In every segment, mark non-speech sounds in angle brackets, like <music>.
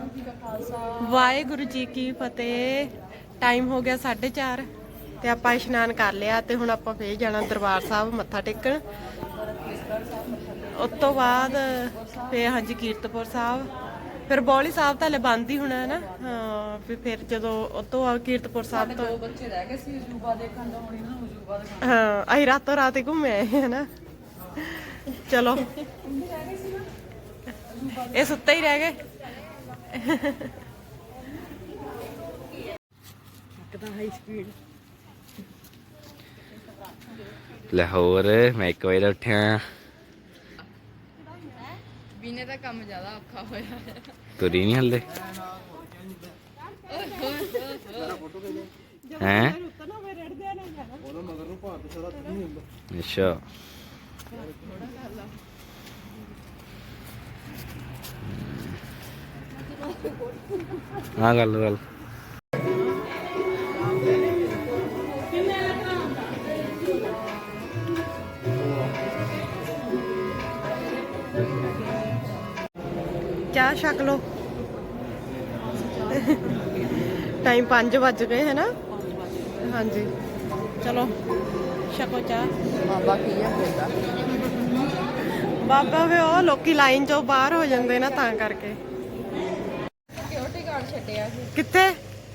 ਵਾਹਿਗੁਰੂ ਜੀ ਕਾ ਖਾਲਸਾ ਵਾਹਿਗੁਰੂ ਜੀ ਕੀ ਫਤਿਹ। ਟਾਈਮ ਹੋ ਗਿਆ 4:30 ਤੇ ਆਪਾਂ ਇਸ਼ਨਾਨ ਕਰ ਲਿਆ ਤੇ ਹੁਣ ਆਪਾਂ ਫੇਰ ਜਾਣਾ ਦਰਬਾਰ ਸਾਹਿਬ ਮੱਥਾ ਟੇਕਣ। ਉਸ ਤੋਂ ਬਾਅਦ ਫੇਰ ਹਾਂਜੀ ਕੀਰਤਪੁਰ ਸਾਹਿਬ। ਫਿਰ ਬੌਲੀ ਸਾਹਿਬ ਤਾਂ ਬੰਦ ਹੀ ਹੋਣਾ ਹੈ ਨਾ। ਹਾਂ ਫਿਰ ਫਿਰ ਜਦੋਂ ਉਸ ਤੋਂ ਬਾਅਦ ਕੀਰਤਪੁਰ ਸਾਹਿਬ ਤੋਂ ਦੋ ਬੱਚੇ ਰਹਿ ਗਏ ਸੀ ਅਜੂਬਾ ਦੇਖਣ ਦਾ ਹੁਣ ਇਹਨਾਂ ਨੂੰ ਅਜੂਬਾ ਹਾਂ ਅਸੀਂ ਰਾਤੋਂ ਰਾਤ ਹੀ ਘੁੰਮੇ ਆਏ ਹੈ ਨਾ। ਚਲੋ। ਇਹ ਸੁੱਤੇ ਹੀ ਰਹਿ ਗਏ। <laughs> ਲਾਹੌਰ ਮੈਂ 1 ਵਜੇ ਦਾ ਉੱਠਿਆ। ਬੀਨੇ ਦਾ ਕੰਮ ਜ਼ਿਆਦਾ ਔਖਾ ਹੋਇਆ। ਤੁਰੀ ਨਹੀਂ ਹੱਲੇ। ਹੈ? ਅੱਛਾ। ਹਾਂ ਗੱਲ ਗੱਲ। ਚਾਹ ਛਕ ਲੋ ਟਾਈਮ 5 ਵੱਜ ਗਏ ਹੈ ਨਾ? ਹਾਂਜੀ। ਚਲੋ ਛਕੋ ਚਾਹ। ਬਾਬਾ ਕੀ ਆ ਹੁੰਦਾ ਬਾਬਾ ਵੇ ਉਹ ਲੋਕੀ ਲਾਈਨ ਚੋਂ ਬਾਹਰ ਹੋ ਜਾਂਦੇ ਨਾ ਤਾਂ ਕਰਕੇ। ਛੱਡਿਆ ਸੀ। ਕਿੱਥੇ?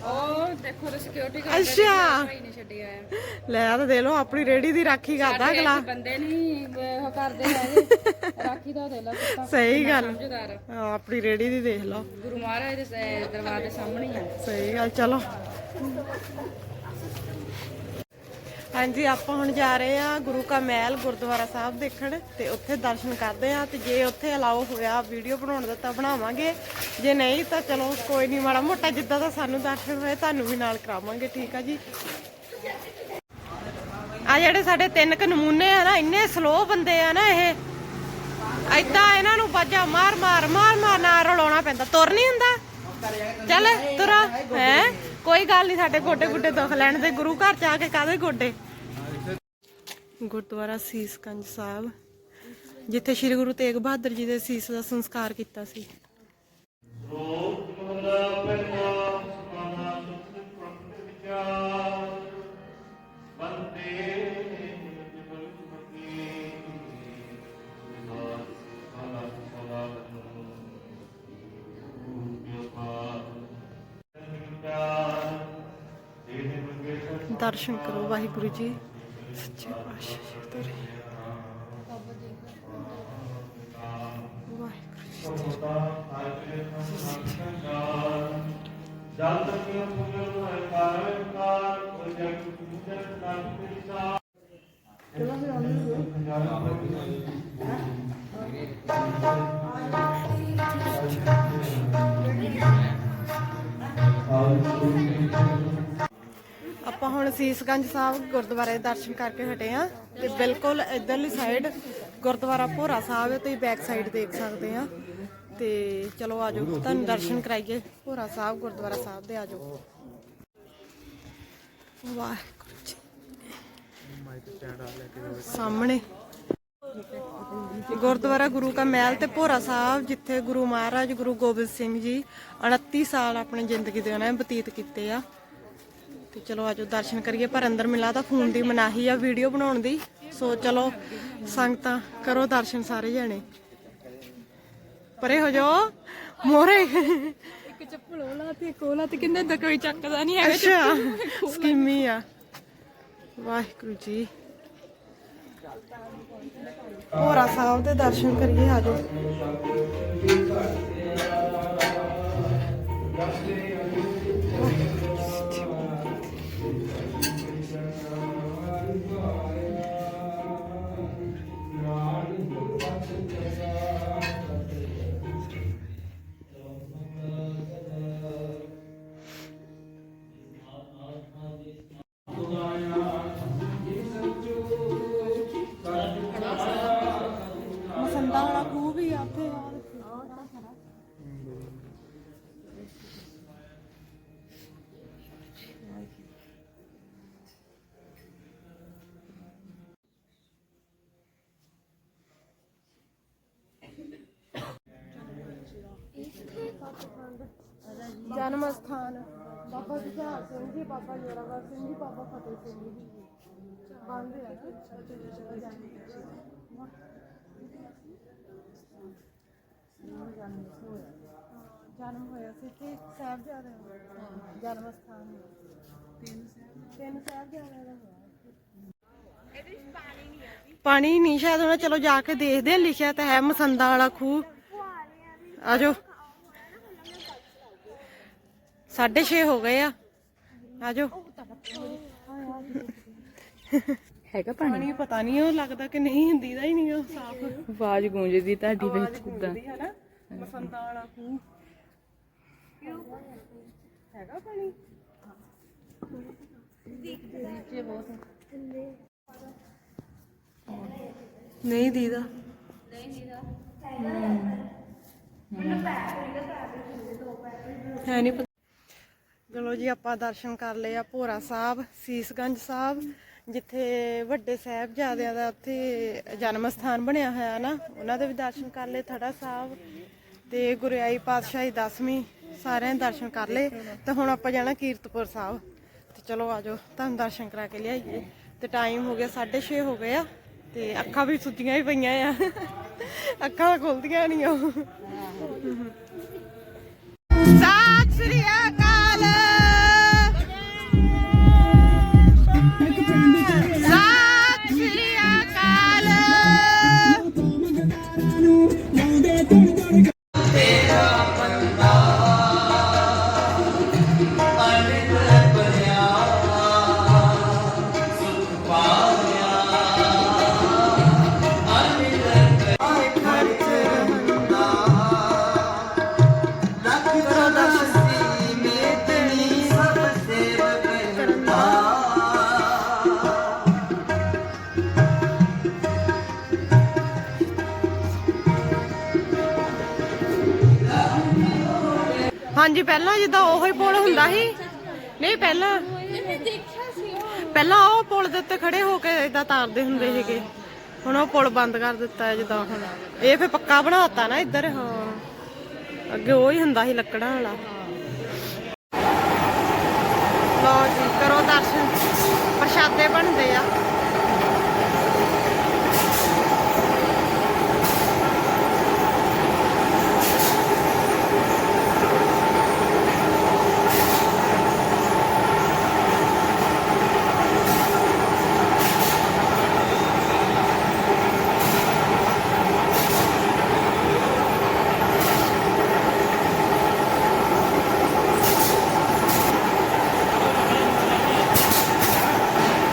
ਉਹ ਦੇਖੋ ਤੇ ਸਿਕਿਉਰਿਟੀ ਗਾਰਡ ਅੱਛਾ। ਭਾਈ ਨੇ ਛੱਡਿਆ ਹੈ ਲੈ ਆ ਤਾਂ ਦੇ ਲੋ ਆਪਣੀ ਰੇੜੀ ਦੀ ਰਾਖੀ ਕਰਦਾ ਸਾਡੇ ਅਗਲਾ। ਬੰਦੇ ਨਹੀਂ ਉਹ ਕਰਦੇ ਹੈਗੇ। ਰਾਖੀ ਦਾ ਦੇ ਲਾ ਕੁੱਤਾ ਸਹੀ ਗੱਲ। ਸਮਝਦਾਰ ਆਪਣੀ ਰੇੜੀ ਦੀ ਦੇਖ ਲਓ। ਗੁਰੂ ਮਹਾਰਾਜ ਦੇ ਸ- ਦਰਬਾਰ ਦੇ ਸਾਹਮਣੇ ਹੀ ਆ। ਸਹੀ ਗੱਲ ਚਲੋ। ਹਾਂਜੀ, ਆਪਾਂ ਹੁਣ ਜਾ ਰਹੇ ਆ ਗੁਰੂ ਕਾ ਮਹਿਲ ਗੁਰਦੁਆਰਾ ਸਾਹਿਬ ਦੇਖਣ ਤੇ ਉੱਥੇ ਦਰਸ਼ਨ ਕਰਦੇ ਆ ਤੇ ਜੇ ਉੱਥੇ ਅਲਾਉ ਹੋਇਆ ਵੀਡੀਓ ਬਣਾਉਣ ਦਾ ਤਾਂ ਬਣਾਵਾਂਗੇ। ਜੇ ਨਹੀਂ ਤਾਂ ਚਲੋ ਕੋਈ ਨਹੀਂ, ਮਾੜਾ ਮੋਟਾ ਜਿੱਦਾਂ ਦਾ ਸਾਨੂੰ ਦਰਸ਼ਨ ਹੋਏ ਤੁਹਾਨੂੰ ਵੀ ਨਾਲ ਕਰਾਵਾਂਗੇ, ਠੀਕ ਆ ਜੀ? ਆ ਜਿਹੜੇ ਸਾਡੇ ਤਿੰਨ ਕੁ ਨਮੂਨੇ ਆ ਨਾ, ਇੰਨੇ ਸਲੋ ਬੰਦੇ ਆ ਨਾ ਇਹ। ਐਦਾਂ ਇਹਨਾਂ ਨੂੰ ਬਾਜਾ ਮਾਰ ਮਾਰ ਮਾਰ ਮਾਰ ਨਾ ਰਲਾਉਣਾ ਪੈਂਦਾ। ਤੁਰ ਨਹੀਂ ਹੁੰਦਾ। ਚੱਲ, ਤੁਰਾ ਹੈ? ਕੋਈ ਗੱਲ ਨਹੀਂ, ਸਾਡੇ ਗੋਡੇ ਗੁੱਡੇ ਦੁਖ ਲੈਣ ਤੇ ਗੁਰੂ ਘਰ ਚ ਆ ਕੇ ਕਾਦੇ ਗੋਡੇ? ਗੁਰਦੁਆਰਾ ਸੀਸਗੰਜ ਸਾਹਿਬ, ਜਿੱਥੇ ਸ੍ਰੀ ਗੁਰੂ ਤੇਗ ਬਹਾਦਰ ਜੀ ਦੇ ਸੀਸ ਦਾ ਸੰਸਕਾਰ ਕੀਤਾ ਸੀ। ਦਰਸ਼ਨ ਕਰੋ ਵਾਹਿਗੁਰੂ ਜੀ। ਸੱਚੇ ਪਾਤਸ਼ਾਹ ਜੀ ਤੇਰੇ ਵਾਹਿਗੁਰੂ ਹੁਣ ਸੀਸਗੰਜ ਸਾਹਿਬ ਗੁਰਦੁਆਰੇ ਦੇ ਦਰਸ਼ਨ ਕਰਕੇ ਹਟੇ ਆ ਤੇ ਬਿਲਕੁਲ ਇਧਰਲੀ ਸਾਈਡ ਗੁਰਦੁਆਰਾ ਭੋਰਾ ਸਾਹਿਬ ਹੈ, ਤੁਸੀਂ ਬੈਕ ਸਾਈਡ ਦੇਖ ਸਕਦੇ ਆ ਤੇ ਚਲੋ ਆਜੋ ਤੁਹਾਨੂੰ ਦਰਸ਼ਨ ਕਰਾਈਏ, ਭੋਰਾ ਸਾਹਿਬ, ਗੁਰਦੁਆਰਾ ਸਾਹਿਬ ਦੇ ਆਜੋ ਵਾਹਿਗੁਰੂ ਜੀ। ਸਾਹਮਣੇ ਗੁਰਦੁਆਰਾ ਗੁਰੂ ਕਾ ਮਹਿਲ ਤੇ ਭੋਰਾ ਸਾਹਿਬ, ਜਿੱਥੇ ਗੁਰੂ ਮਹਾਰਾਜ ਗੁਰੂ ਗੋਬਿੰਦ ਸਿੰਘ ਜੀ 29 ਸਾਲ ਆਪਣੀ ਜ਼ਿੰਦਗੀ ਦੇ ਉਹਨਾਂ ਨੇ ਬਤੀਤ ਕੀਤੇ ਆ। ਤੇ ਚਲੋ ਆਜੋ ਦਰਸ਼ਨ ਕਰੀਏ ਪਰ ਅੰਦਰ ਮਿਲਾ ਤਾਂ ਫੋਨ ਦੀ ਮਨਾਹੀ ਆ ਵੀਡੀਓ ਬਣਾਉਣ ਦੀ। ਸੋ ਚਲੋ ਸੰਗਤਾਂ ਕਰੋ ਦਰਸ਼ਨ ਸਾਰੇ ਜਣੇ। ਪਰੇ ਹੋ ਜਾਓ ਮੋਰੇ ਇੱਕ ਚੱਪਲ ਉਹਲਾ ਤੇ ਇੱਕ ਉਹਲਾ ਤੇ ਕਿੰਨੇ ਦਾ ਕੋਈ ਚੱਕਦਾ ਨਹੀਂ ਹੈਗਾ ਅੱਛਾ ਸਕੀਮੀ ਆ। ਵਾਹਿਗੁਰੂ ਜੀ। ਹੋਰਾ ਸਾਹਿਬ ਦੇ ਦਰਸ਼ਨ ਕਰੀਏ ਆਜੋ ਸਿੰਘ ਜੀ ਬਾਬਾ ਜੋਰਾਵਰ ਸਿੰਘ ਜੀ ਬਾਬਾ ਫਤਿਹ ਸਿੰਘ ਜੀ। ਬੰਦ ਆ। ਜਨਮ ਹੋਇਆ ਸੀ ਤੇ ਸਾਹਿਬਜ਼ਾਦੇ ਦਾ। ਜਨਮ ਸਥਾਨ। ਤਿੰਨ ਤਿੰਨ ਸਾਹਿਬਜ਼ਾਦਿਆਂ ਦਾ ਪਾਣੀ ਨਹੀਂ ਸ਼ਾਇਦ ਹੋਣਾ ਚਲੋ ਜਾ ਕੇ ਦੇਖਦੇ ਆ ਲਿਖਿਆ ਤਾਂ ਹੈ ਮਸੰਦਾ ਵਾਲਾ ਖੂਹ। ਆਜੋ। 6:30 ਹੋ ਗਏ ਆ। ਆਜੋ। ਹੈਗਾ ਪਾਣੀ? ਪਤਾ ਨਹੀਂ ਉਹ ਲੱਗਦਾ ਕਿ ਨਹੀਂ ਹੁੰਦੀ ਦਾ ਹੀ ਨਹੀਂ ਉਹ ਸਾਫ਼। ਆਵਾਜ਼ ਗੂੰਜਦੀ ਤੁਹਾਡੀ ਆਵਾਜ਼ ਗੂੰਜਦੀ ਹੈ ਨਾ ਮਸੰਦਾ ਵਾਲਾ ਖੂਹ। ਹੈਗਾ ਪਾਣੀ? ਨਹੀਂ ਦੀਦਾ। ਹੈ। ਨਹੀਂ ਪਤਾ। ਚਲੋ ਜੀ, ਆਪਾਂ ਦਰਸ਼ਨ ਕਰ ਲਏ ਆ ਭੋਰਾ ਸਾਹਿਬ, ਸੀਸਗੰਜ ਸਾਹਿਬ, ਜਿੱਥੇ ਵੱਡੇ ਸਾਹਿਬਜ਼ਾਦਿਆਂ ਦਾ ਉੱਥੇ ਜਨਮ ਸਥਾਨ ਬਣਿਆ ਹੋਇਆ ਨਾ, ਉਹਨਾਂ ਦੇ ਵੀ ਦਰਸ਼ਨ ਕਰ ਲਏ, ਥੜਾ ਸਾਹਿਬ ਤੇ ਗੁਰਿਆਈ ਪਾਤਸ਼ਾਹੀ ਦਸਵੀਂ, ਸਾਰਿਆਂ ਦੇ ਦਰਸ਼ਨ ਕਰ ਲਏ, ਤੇ ਹੁਣ ਆਪਾਂ ਜਾਣਾ ਕੀਰਤਪੁਰ ਸਾਹਿਬ। ਤੇ ਚਲੋ ਆਜੋ ਤੁਹਾਨੂੰ ਦਰਸ਼ਨ ਕਰਾ ਕੇ ਲਿਆਈਏ। ਤੇ ਟਾਈਮ ਹੋ ਗਿਆ 6:30 ਹੋ ਗਏ ਆ, ਤੇ ਅੱਖਾਂ ਵੀ ਸੁੱਜੀਆਂ ਹੀ ਪਈਆਂ ਆ। ਅੱਖਾਂ ਖੁੱਲਦੀਆਂ ਨਹੀਂ ਉਹ। ਸਤਿ ਸ੍ਰੀ ਅਕਾਲ। ਹਾਂਜੀ, ਪਹਿਲਾਂ ਜਿੱਦਾਂ ਉਹੀ ਪੁਲ ਹੁੰਦਾ ਸੀ। ਨਹੀਂ, ਪਹਿਲਾਂ ਪਹਿਲਾਂ ਉਹ ਪੁਲ ਦੇ ਉੱਤੇ ਖੜੇ ਹੋ ਕੇ ਇਦਾਂ ਤਾਰਦੇ ਹੁੰਦੇ ਸੀਗੇ। ਹੁਣ ਉਹ ਪੁਲ ਬੰਦ ਕਰ ਦਿੱਤਾ ਹੈ ਜਿੱਦਾਂ ਹੁਣ। ਇਹ ਫੇ ਪੱਕਾ ਬਣਾਤਾ ਨਾ ਇੱਧਰ, ਹਾਂ। ਅੱਗੇ ਉਹ ਹੀ ਹੁੰਦਾ ਸੀ ਲੱਕੜਾਂ ਵਾਲਾ। ਲਓ ਜੀ, ਕਰੋ ਦਰਸ਼ਨ। ਪ੍ਰਸ਼ਾਦੇ ਬਣਦੇ ਆ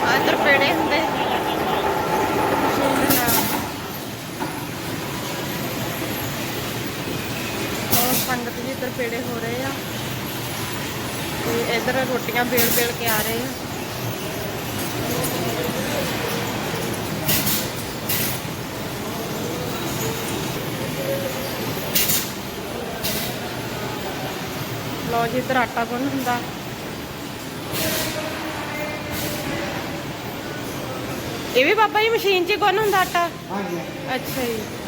ਆਹ ਇੱਧਰ ਪੇੜੇ ਹੁੰਦੇ ਹੋਰ ਸੰਗਤ ਜੀ ਇੱਧਰ ਪੇੜੇ ਹੋ ਰਹੇ ਆ ਤੇ ਇੱਧਰ ਰੋਟੀਆਂ ਬੇਲ ਬੇਲ ਕੇ ਆ ਰਹੇ ਆ ਲਓ ਜੀ ਇੱਧਰ ਆਟਾ ਗੁੰਨ ਹੁੰਦਾ ਇਹ ਵੀ ਬਾਬਾ ਜੀ ਮਸ਼ੀਨ 'ਚ ਹੀ ਗੁੰਨ ਹੁੰਦਾ ਆਟਾ ਹਾਂਜੀ ਅੱਛਾ ਜੀ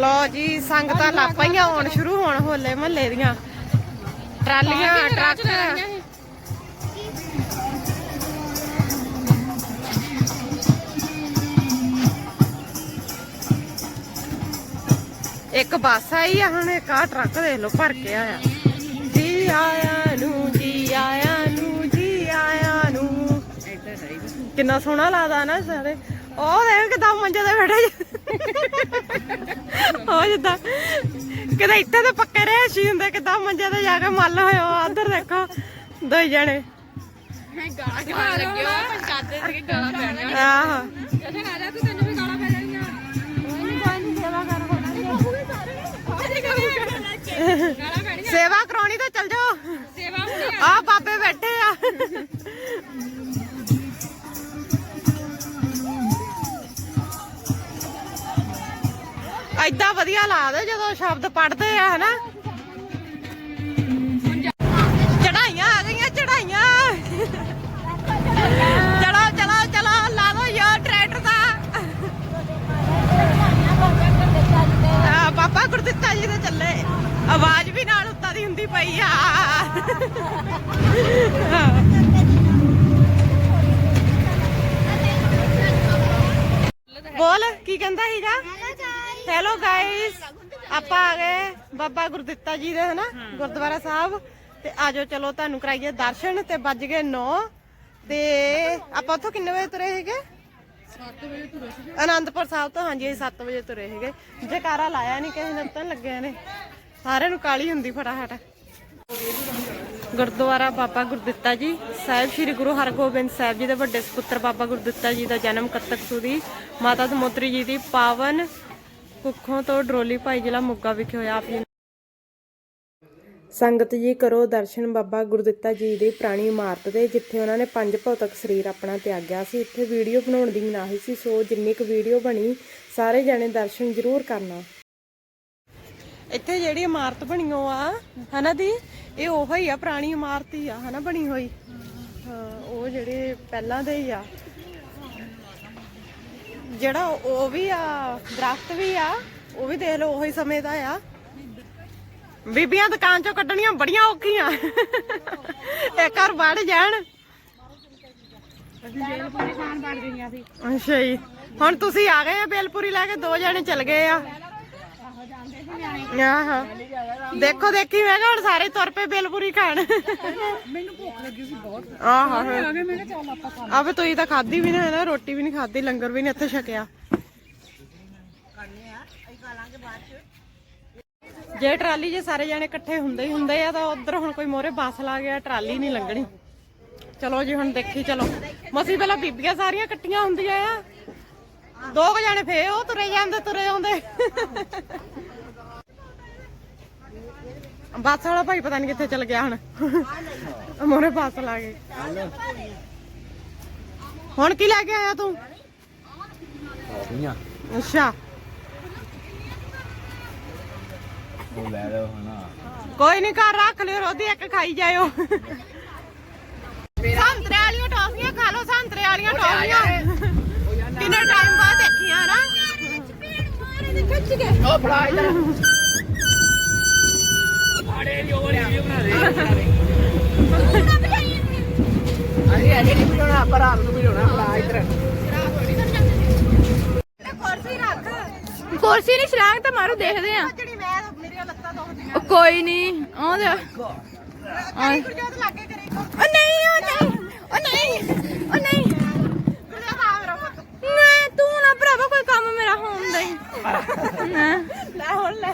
ਲੋ ਜੀ ਸੰਗਤਾਂ ਲਾਪਾਈਆਂ ਆਉਣ ਸ਼ੁਰੂ ਹੋਣ ਹੋਲੇ ਮਹੱਲੇ ਦੀਆਂ। ਟਰਾਲੀਆਂ ਟਰੱਕ। ਇੱਕ ਬੱਸ ਆਈ ਆ ਹੁਣ ਇੱਕ ਆ ਟਰੱਕ ਦੇਖ ਲਓ ਭਰ ਕੇ ਆਇਆ। ਜੀ ਆਇਆਂ ਨੂੰ ਜੀ ਆਇਆਂ ਨੂੰ ਜੀ ਆਇਆਂ ਨੂੰ। ਕਿੰਨਾ ਸੋਹਣਾ ਲੱਗਦਾ ਨਾ ਸਾਰੇ। ਉਹ ਦੇਖ ਕਿਦਾਂ ਮੰਜੇ ਤੇ ਬੈਠੇ ਉਹ ਜਿੱਦਾਂ ਕਿਤੇ ਇੱਥੇ ਤੇ ਪੱਕੇ ਰਹੇ ਸੀ ਹੁੰਦੇ ਕਿਦਾਂ ਮੰਜੇ ਤੇ ਜਾ ਕੇ ਮੱਲ ਹੋਇਆ ਉਧਰ ਦੇਖੋ ਦੋ ਜਣੇ। ਗਾਲਾਂ ਖਾਣ ਲੱਗੇ ਹੋ ਪੰਚਾਇਤ ਦੇ ਗਾਲਾਂ ਪੈਣੀਆਂ ਆਹ। ਜਸ਼ਨ ਆ ਜਾ ਤੂੰ ਤੈਨੂੰ ਵੀ ਗਾਲਾਂ ਪੈ ਜਾਣਗੀਆਂ ਕੋਈ ਨਹੀਂ ਕੋਈ ਨਹੀਂ ਸੇਵਾ ਕਰਾਉਣੀ ਤਾਂ ਚੱਲ ਜਾਓ। ਸੇਵਾ ਆ। ਬਾਬੇ ਬੈਠੇ ਆ। ਵਧੀਆ ਲੱਗਦਾ ਜਦੋਂ ਸ਼ਬਦ ਪੜਦੇ ਆ, ਹਨਾ? ਚੜਾਈਆਂ ਆ ਗਈਆਂ ਚੜਾਈਆਂ ਚਲੋ ਚਲੋ ਚਲੋ, ਲਾ ਯਾਰ ਟਰੈਕਟਰ ਦਾ। ਪਾਪਾ ਗੁਰਦਿੱਤਾ ਜੀ ਦੇ ਚੱਲੇ ਆਵਾਜ਼ ਵੀ ਨਾਲ ਉੱਤਾ ਦੀ ਹੁੰਦੀ ਪਈ ਆ। ਬੋਲ, ਕੀ ਕਹਿੰਦਾ ਸੀਗਾ? ਹੈਲੋ ਗਾਇਸ ਆਪਾਂ ਆ ਗਏ ਬਾਬਾ ਗੁਰਦਿੱਤਾ ਜੀ ਦੇ ਹਨਾ? ਗੁਰਦੁਆਰਾ ਸਾਹਿਬ। ਤੇ ਆਜੋ ਚਲੋ ਤੁਹਾਨੂੰ ਕਰਾਈਏ ਦਰਸ਼ਨ ਤੇ ਵੱਜ ਗਏ 9 ਤੇ ਆਪਾਂ ਉੱਥੋਂ ਕਿੰਨੇ ਵਜੇ ਤੁਰੇ ਸੀਗੇ? 7 ਵਜੇ ਤੁਰੇ ਸੀਗੇ। ਆਨੰਦਪੁਰ ਸਾਹਿਬ ਤੋਂ ਹਾਂਜੀ 7 ਵਜੇ ਤੁਰੇ ਸੀਗੇ। ਜੈਕਾਰਾ ਲਾਇਆ ਨਹੀਂ ਕਿਸੇ ਨੇ ਤਾਂ ਲੱਗਿਆ ਨੇ। ਸਾਰਿਆਂ ਨੂੰ ਕਾਲੀ ਹੁੰਦੀ ਫਟਾਫਟ। ਗੁਰਦੁਆਰਾ ਬਾਬਾ ਗੁਰਦਿੱਤਾ ਜੀ ਸਾਹਿਬ ਸ੍ਰੀ ਗੁਰੂ ਹਰਗੋਬਿੰਦ ਸਾਹਿਬ ਜੀ ਦੇ ਵੱਡੇ ਸੁਪੁੱਤਰ ਬਾਬਾ ਗੁਰਦਿੱਤਾ ਜੀ ਦਾ ਜਨਮ ਕੱਤਕ ਸੁਦੀ ਮਾਤਾ ਦਮੋਤਰੀ ਜੀ ਦੀ ਪਾਵਨ ਕੁੱਖੋਂ ਤੋਂ ਡਰੋਲੀ ਭਾਈ ਜ਼ਿਲ੍ਹਾ ਮੋਗਾ ਵਿਖੇ ਹੋਇਆ ਆਪ ਜੀ ਸੰਗਤ ਜੀ ਕਰੋ ਦਰਸ਼ਨ ਬਾਬਾ ਗੁਰਦਿੱਤਾ ਜੀ ਦੀ ਪੁਰਾਣੀ ਇਮਾਰਤ ਦੇ ਜਿੱਥੇ ਉਹਨਾਂ ਨੇ ਪੰਜ ਭੌਤਿਕ ਸਰੀਰ ਆਪਣਾ ਤਿਆਗਿਆ ਸੀ। ਇੱਥੇ ਵੀਡੀਓ ਬਣਾਉਣ ਦੀ ਮਨਾਹੀ ਸੀ ਸੋ ਜਿੰਨੀ ਕੁ ਵੀਡੀਓ ਬਣੀ ਸਾਰੇ ਜਣੇ ਦਰਸ਼ਨ ਜ਼ਰੂਰ ਕਰਨਾ। ਇੱਥੇ ਜਿਹੜੀ ਇਮਾਰਤ ਬਣੀ ਉਹ ਆ ਹਨਾ ਦੀ? ਇਹ ਉਹੋ ਹੀ ਆ ਪੁਰਾਣੀ ਇਮਾਰਤ ਹੀ ਆ ਹਨਾ ਬਣੀ ਹੋਈ? ਉਹ ਜਿਹੜੇ ਪਹਿਲਾਂ ਦੇ ਹੀ ਆ। ਜਿਹੜਾ ਉਹ ਵੀ ਆ ਦਰਖਤ ਵੀ ਆ ਉਹ ਵੀ ਦੇਖ ਲਓ ਉਹੀ ਸਮੇਂ ਦਾ ਆ। ਬੀਬੀਆਂ ਦੁਕਾਨ ਚੋਂ ਕੱਢਣੀਆਂ ਬੜੀਆਂ ਔਖੀਆਂ। ਇੱਕ ਵਾਰ ਵੜ ਜਾਣ। ਅੱਛਾ ਜੀ। ਹੁਣ ਤੁਸੀਂ ਆ ਗਏ ਆ ਬੇਲਪੁਰੀ ਲੈ ਕੇ ਦੋ ਜਣੇ ਚਲ ਗਏ ਆ। ਆਹਾਂ। ਦੇਖੋ ਦੇਖੀ ਮੈਂ ਕਿਹਾ ਹੁਣ ਸਾਰੇ ਤੁਰ ਪਏ ਬੇਲਪੁਰੀ ਖਾਣ। ਮੈਨੂੰ ਭੁੱਖ ਲੱਗੀ ਸੀ ਬਹੁਤ। ਆਹਾਂ। ਆ ਗਏ ਮੈਂ ਕਿਹਾ ਚੱਲ ਆਪਾਂ ਖਾ ਆਵੇ ਤੁਸੀਂ ਤਾਂ ਖਾਦੀ ਵੀ ਨਾ ਹੈ ਨਾ ਰੋਟੀ ਵੀ ਨਹੀਂ ਖਾਦੀ ਲੰਗਰ ਵੀ ਨਹੀਂ ਇੱਥੇ ਛਕਿਆ। ਜੇ ਟਰਾਲੀ ਜੇ ਸਾਰੇ ਜਾਣੇ ਇਕੱਠੇ ਹੁੰਦੇ ਹੀ ਹੁੰਦੇ ਆ ਤਾਂ ਉਧਰ ਹੁਣ ਕੋਈ ਮੋਰੇ ਬੱਸ ਲਾ ਗਿਆ ਟਰਾਲੀ ਨਹੀਂ ਲੰਘਣੀ। ਚਲੋ ਜੀ ਹੁਣ ਦੇਖੀ ਚਲੋ। ਮਸੀ ਪਹਿਲਾਂ ਬੀਬੀਆਂ ਸਾਰੀਆਂ ਇਕੱਠੀਆਂ ਹੁੰਦੀਆਂ ਆ। ਦੋ ਕੁ ਜਾਣੇ ਫੇ ਉਹ ਤੁਰੇ ਜਾਂਦੇ ਤੁਰੇ ਆਉਂਦੇ। ਬੱਸ ਵਾਲਾ ਭਾਈ ਪਤਾ ਨਹੀਂ ਕਿੱਥੇ ਚਲ ਗਿਆ ਹੁਣ। ਮੋਰੇ ਬੱਸ ਲਾ ਗਏ ਹੁਣ ਕੀ ਲੈ ਕੇ ਆਇਆ ਤੂੰ? ਅੱਛਾ। ਉਹ ਲੈ ਲਓ ਹਣਾ। ਕੋਈ ਨਹੀਂ ਘਰ ਰੱਖ ਲਿਓ ਰੋਦੀ ਇੱਕ ਖਾਈ ਜਾਇਓ। ਸੰਤਰੇ ਵਾਲੀਆਂ ਟੌਫੀਆਂ ਖਾ ਲਓ ਸੰਤਰੇ ਵਾਲੀਆਂ ਟੌਫੀਆਂ। ਕਿੰਨੇ ਟਾਈਮ ਬਾਅਦ ਦੇਖੀਆਂ ਨਾ। ਕੁਰਸੀ ਨਹੀਂ ਛਲਾਂਗ ਤਾਂ ਮਾਰੋ ਦੇਖਦੇ ਆ। ਕੋਈ ਨਹੀਂ ਉਹ ਦੇ ਗੁਰਜੋਤ ਲੱਗੇ ਕਰੇ ਉਹ ਨਹੀਂ ਉਹ ਨਹੀਂ ਉਹ ਨਹੀਂ ਉਹ ਨਹੀਂ ਗੁਰਜੋਤ ਆ ਮੇਰਾ ਪੁੱਤ ਮੈਂ ਤੂੰ ਨਾ ਭਰਾਵਾ ਕੋਈ ਕੰਮ ਮੇਰਾ ਹੋਣ ਦੇ ਲੈ ਹੁਣ ਲੈ।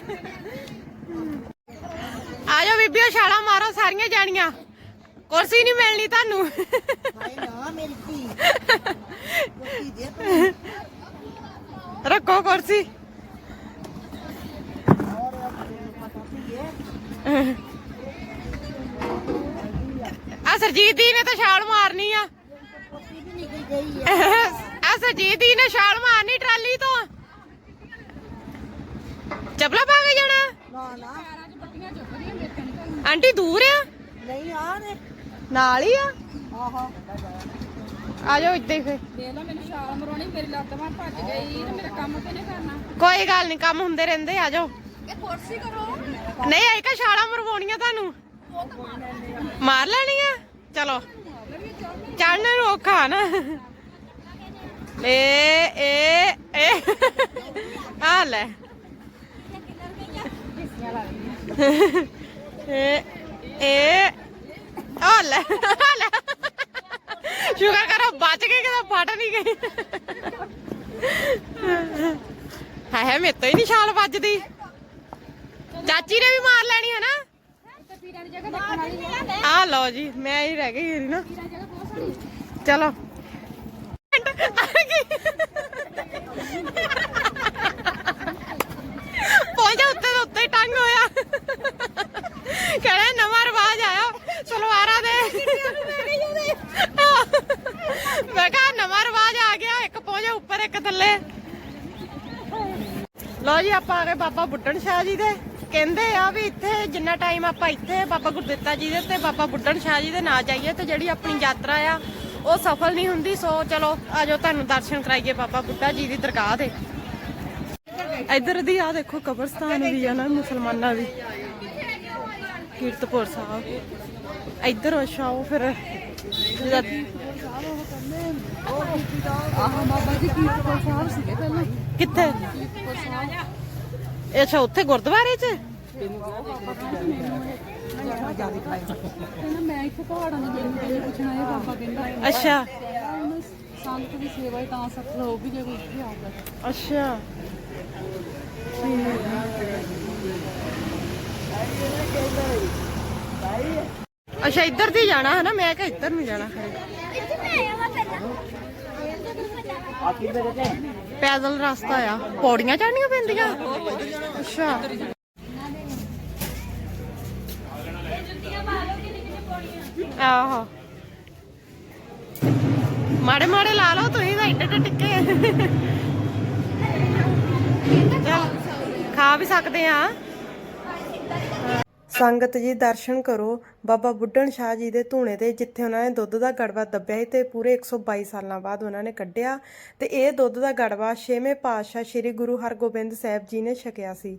ਆ ਜਾਓ ਬੀਬੀਓ ਛਾਲਾ ਮਾਰੋ ਸਾਰੀਆਂ ਜਾਣੀਆਂ। ਕੁਰਸੀ ਨਹੀਂ ਮਿਲਣੀ ਤੁਹਾਨੂੰ। ਰੱਖੋ ਕੁਰਸੀ। ਆ ਸਰਜੀਤ ਦੀ ਨੇ ਤਾਂ ਛਾਲ ਮਾਰਨੀ ਆ ਆ ਸਰਜੀਤ ਦੀ ਨੇ ਛਾਲ ਮਾਰਨੀ ਟਰਾਲੀ ਤੋਂ ਚਪਲਾ ਪਾ ਕੇ ਆਂਟੀ ਦੂਰ ਆ? ਨਹੀਂ ਆ ਨੇ ਨਾਲ ਹੀ ਆ? ਆਹਾ। ਆ ਜਾਓ ਇੱਥੇ ਫੇ ਦੇਖ ਲੈ ਮੈਨੂੰ ਛਾਲ ਮਰਵਾਉਣੀ ਮੇਰੀ ਲੱਤ ਮਾਰ ਭੱਜ ਗਈ ਤੇ ਮੇਰਾ ਕੰਮ ਕਿਹਨੇ ਕਰਨਾ? ਕੋਈ ਗੱਲ ਨਹੀਂ ਕੰਮ ਹੁੰਦੇ ਰਹਿੰਦੇ ਆ ਜਾਓ। ਇਹ ਕੁਰਸੀ ਕਰੋ। ਨਹੀਂ ਆਈ ਕਾ ਛਾਲਾਂ ਮਰਵਾਉਣੀਆਂ ਤੁਹਾਨੂੰ। ਮਾਰ ਲੈਣੀਆਂ? ਚਲੋ। ਚੜਨ ਨੂੰ ਔਖਾ ਨਾ। ਏ ਏ ਏ। ਆ ਲੈ। ਆ ਲੈ ਆ ਲੈ ਸ਼ੁਕਰ ਕਰੋ ਬਚ ਗਏ ਕਿਤੇ ਫਟ ਨਹੀਂ ਗਈ ਹਾਏ ਮੇਰੇ ਤੋਂ ਹੀ ਨਹੀਂ ਛਾਲ ਵੱਜਦੀ। ਚਾਚੀ ਨੇ ਵੀ ਮਾਰ ਲੈਣੀ ਹੈ ਨਾ। ਆ ਲਓ ਜੀ ਮੈਂ ਹੀ ਰਹਿ ਗਈ ਨਾ। ਚਲੋ ਪਹੁੰਚਾ ਉੱਤੇ ਦੇ ਉੱਤੇ ਹੀ ਟੰਗ ਹੋਇਆ ਕਹਿੰਦਾ ਨਵਾਂ ਰਿਵਾਜ ਆਇਆ ਸਲਵਾਰਾਂ ਦੇ ਮੈਂ ਕਿਹਾ ਨਵਾਂ ਰਿਵਾਜ ਆ ਗਿਆ ਇੱਕ ਪਹੁੰਚਾ ਉੱਪਰ ਇੱਕ ਥੱਲੇ। ਲਓ ਜੀ, ਆਪਾਂ ਆ ਗਏ ਬਾਬਾ ਬੁੱਢਣ ਸ਼ਾਹ ਜੀ ਦੇ। ਕਹਿੰਦੇ ਆ ਵੀ ਇੱਥੇ ਜਿੰਨਾ ਟਾਈਮ ਆਪਾਂ ਇੱਥੇ ਬਾਬਾ ਗੁਰਦਿੱਤਾ ਜੀ ਦੇ ਤੇ ਬਾਬਾ ਬੁੱਢਣ ਸ਼ਾਹ ਜੀ ਦੇ ਨਾ ਜਾਈਏ ਤੇ ਜਿਹੜੀ ਆਪਣੀ ਯਾਤਰਾ ਆ, ਉਹ ਸਫਲ ਨਹੀਂ ਹੁੰਦੀ। ਸੋ ਚਲੋ ਆਜੋ ਤੁਹਾਨੂੰ ਦਰਸ਼ਨ ਕਰਾਈਏ ਬਾਬਾ ਬੁੱਢਾ ਜੀ ਦੀ ਦਰਗਾਹ ਦੇ। ਇੱਧਰ ਦੀ ਆ ਦੇਖੋ, ਕਬਰਸਤਾਨ ਵੀ ਆ ਨਾ, ਮੁਸਲਮਾਨਾਂ ਦੀ। ਕੀਰਤਪੁਰ ਸਾਹਿਬ। ਇੱਧਰ ਅੱਛਾ ਉਹ ਫਿਰ। ਆਹ ਬਾਬਾ ਜੀ ਕੀ ਸਾਹਿਬ ਸੀਗੇ ਪਹਿਲਾਂ ਕਿੱਥੇ? ਇਹ ਅੱਛਾ, ਉੱਥੇ ਗੁਰਦੁਆਰੇ 'ਚ? ਕਹਿੰਦਾ ਮੈਂ ਇੱਥੇ ਪਹਾੜਾਂ ਦੇ ਮੈਨੂੰ ਕਿਹਨੇ ਪੁੱਛਣਾ ਇਹ ਬਾਬਾ ਕਹਿੰਦਾ ਅੱਛਾ। ਉਹਨੇ ਸੰਗਤ ਦੀ ਸੇਵਾ ਹੀ ਤਾਂ ਸਫਲ ਹੋਊਗੀ ਜੇ ਕੋਈ ਇੱਥੇ ਆਊਗਾ ਅੱਛਾ। ਅੱਛਾ, ਇੱਧਰ ਦੀ ਜਾਣਾ ਹੈ ਨਾ ਮੈਂ ਕਿਹਾ ਇੱਧਰ ਨੂੰ ਜਾਣਾ ਪੈਦਲ ਰਸਤਾ ਆ। ਪੌੜੀਆਂ ਚੜ੍ਹਨੀਆਂ ਪੈਂਦੀਆਂ? ਅੱਛਾ। ਆਹੋ। ਮਾੜੇ ਮਾੜੇ ਲਾ ਲਓ, ਤੁਸੀਂ ਤਾਂ ਏਡੇ ਟਿੱਕੇ। ਖਾ ਵੀ ਸਕਦੇ ਆ। ਸੰਗਤ ਜੀ ਦਰਸ਼ਨ ਕਰੋ ਬਾਬਾ ਬੁੱਢਣ ਸ਼ਾਹ ਜੀ ਦੇ ਧੂਣੇ ਤੇ ਜਿੱਥੇ ਉਹਨਾਂ ਨੇ ਦੁੱਧ ਦਾ ਗੜਵਾ ਦੱਬਿਆ ਸੀ ਤੇ ਪੂਰੇ 122 ਸਾਲਾਂ ਬਾਅਦ ਉਹਨਾਂ ਨੇ ਕੱਢਿਆ ਤੇ ਇਹ ਦੁੱਧ ਦਾ ਗੜਵਾ ਛੇਵੇਂ ਪਾਤਸ਼ਾਹ ਸ੍ਰੀ ਗੁਰੂ ਹਰਗੋਬਿੰਦ ਸਾਹਿਬ ਜੀ ਨੇ ਛਕਿਆ ਸੀ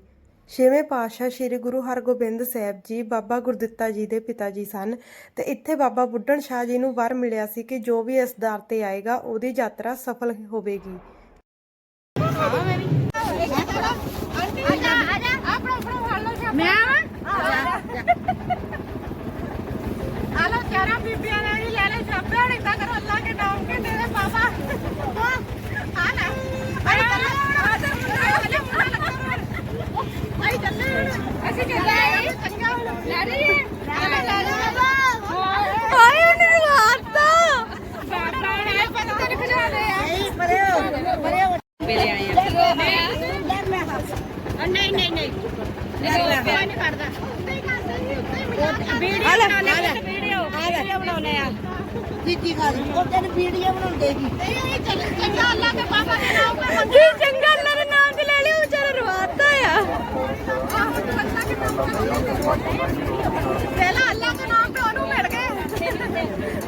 ਛੇਵੇਂ ਪਾਤਸ਼ਾਹ ਸ੍ਰੀ ਗੁਰੂ ਹਰਗੋਬਿੰਦ ਸਾਹਿਬ ਜੀ ਬਾਬਾ ਗੁਰਦਿੱਤਾ ਜੀ ਦੇ ਪਿਤਾ ਜੀ ਸਨ ਤੇ ਇੱਥੇ ਬਾਬਾ ਬੁੱਢਣ ਸ਼ਾਹ ਜੀ ਨੂੰ ਵਰ ਮਿਲਿਆ ਸੀ ਕਿ ਜੋ ਵੀ ਇਸ ਦਰ ਤੇ ਆਏਗਾ ਉਹਦੀ ਯਾਤਰਾ ਸਫਲ ਹੋਵੇਗੀ ਆਲੋ ਚਾਰਾ ਬੀਬੀਆਂ ਨੇ ਵੀ ਲੈ ਲੈ ਛਾਪੇ ਹਣ ਇਦਾਂ ਕਰੋ ਅੱਲਾ ਕੇ ਨਾਮ ਕੇ ਦੇ ਬਾਬਾ ਆ ਲੈ ਆਈ ਚੱਲੇ ਆ ਤੇ ਮੁੰਡਾ ਮੁੰਡਾ ਆਈ ਚੱਲੇ ਅਸੀਂ ਚੱਲੇ ਚੰਗਾ ਲੈ ਰਹੀ ਹੈ ਲੈ ਲੈ ਲੈ ਬਾਬਾ ਆਈ ਉਹਨੇ ਮਾਰਤਾ ਬਾਬਾ ਨੇ ਪਤਾ ਤੈਨੂੰ ਖਜਾ ਦੇ ਆ ਨਹੀਂ ਪਰੇ ਹੋ ਪਰੇ ਹੋ ਮੇਰੇ ਆਏ ਆ ਨਹੀਂ ਨਹੀਂ ਨਹੀਂ ਕੋਈ ਨਹੀਂ ਕਰਦਾ ਵੀਡੀਓ ਬਣਾਉਣੇ ਵੀਡੀਓ ਵੀਡੀਓ ਬਣਾਉਣੇ ਆ ਕੀ ਗੱਲ ਉਹ ਤੈਨੂੰ ਵੀਡੀਓ ਬਣਾਉਂਦੇਗੀ ਇਹ ਚੱਲ ਚੰਗਾ ਅੱਲਾ ਕੇ ਬਾਬਾ ਦੇ ਨਾਮ ਤੇ ਮੰਗੀ ਚੰਗਾ ਅੱਲਾ ਦੇ ਨਾਮ ਤੇ ਲੈ ਲਿਓ ਵਿਚਾਰਾ ਰਵਾਤਾ ਆ ਪਹਿਲਾਂ ਅੱਲਾ ਦੇ ਨਾਮ ਤੇ ਉਹਨੂੰ ਮਿਲ ਗਏ